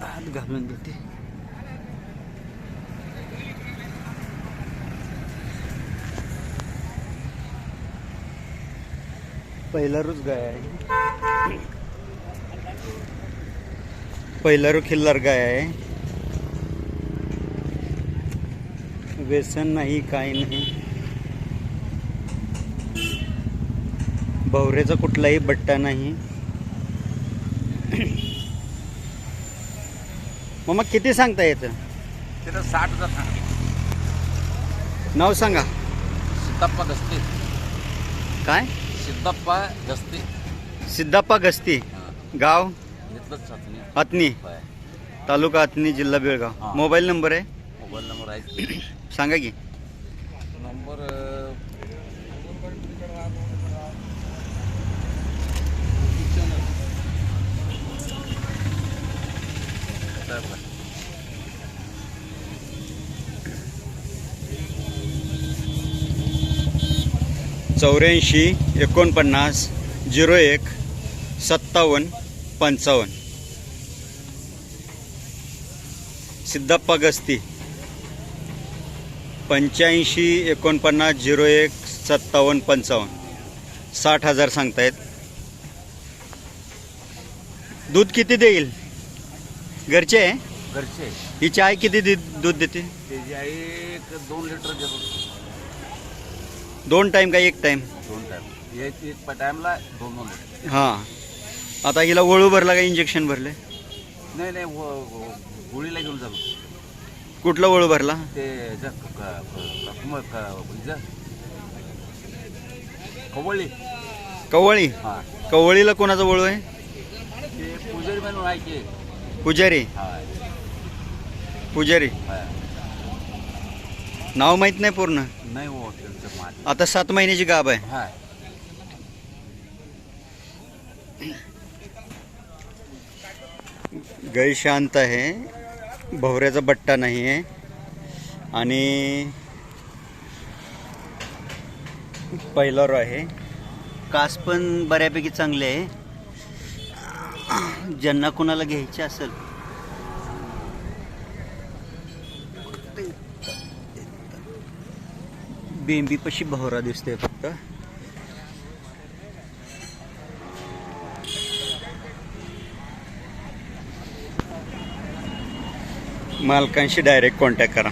हात घालून देते गाय आहे. पहिलारू खिल्लार गाय आहे. व्यसन नाही काही नाही. भवरेचा कुठलाही बट्टा नाही. मग मग किती सांगता येतं? तिथं साठ हजार सांगा. नाव सांगा. सिद्धप्पा गस्ती. काय? सिद्धप्पा गस्ती. सिद्धप्पा गस्ती. गाव? घेतलंच अतनी होय. तालुका अतनी जिल्हा बेळगाव. हा. मोबाईल नंबर आहे? मोबाईल नंबर आहे. सांगा की. नंबर चौऱ्याऐंशी एकोणपन्नास झिरो एक सत्तावन्न पंचावन्न. सिद्धप्पा गस्ती. पंच्याऐंशी एकोणपन्नास झिरो एक सत्तावन्न पंचावन्न. साठ हजार सांगतायत. दूध किती देईल? घरचे? आहे घरचे. ही चाय किती दे- दूध देते? त्याची आई एक दोन लिटर देतो. दोन टाईम का एक टाईम दोन एक एक टाइमला दोन दोन लिटर हां. आता हिला वळू भरला का इंजेक्शन भरले? नाही नाही व- व- गोळीला घेऊन जातो कुठला वळू भरला? ते ह्याच्या क- क- क- म- क- ह्याच्या कवळी कवळी हा. कवळीला कोणाचा वळू आहे? ते पुजारी म्हणून आहे की पुजारी. हा. पुजारी. हा. नाव माहीत नाही पूर्ण? नाही हो त्यांचं आता सात महिन्याची गाब आहे. हा गाय शांत आहे. भवऱ्याचा बट्टा नाही आहे. आणि पहिला रो आहे. कास पण बऱ्यापैकी चांगले आहे. ज्यांना कोणाला घ्यायचे असेल. बेंबीपाशी भवरा दिसतोय फक्त मालकांशी डायरेक्ट कॉन्टॅक्ट करा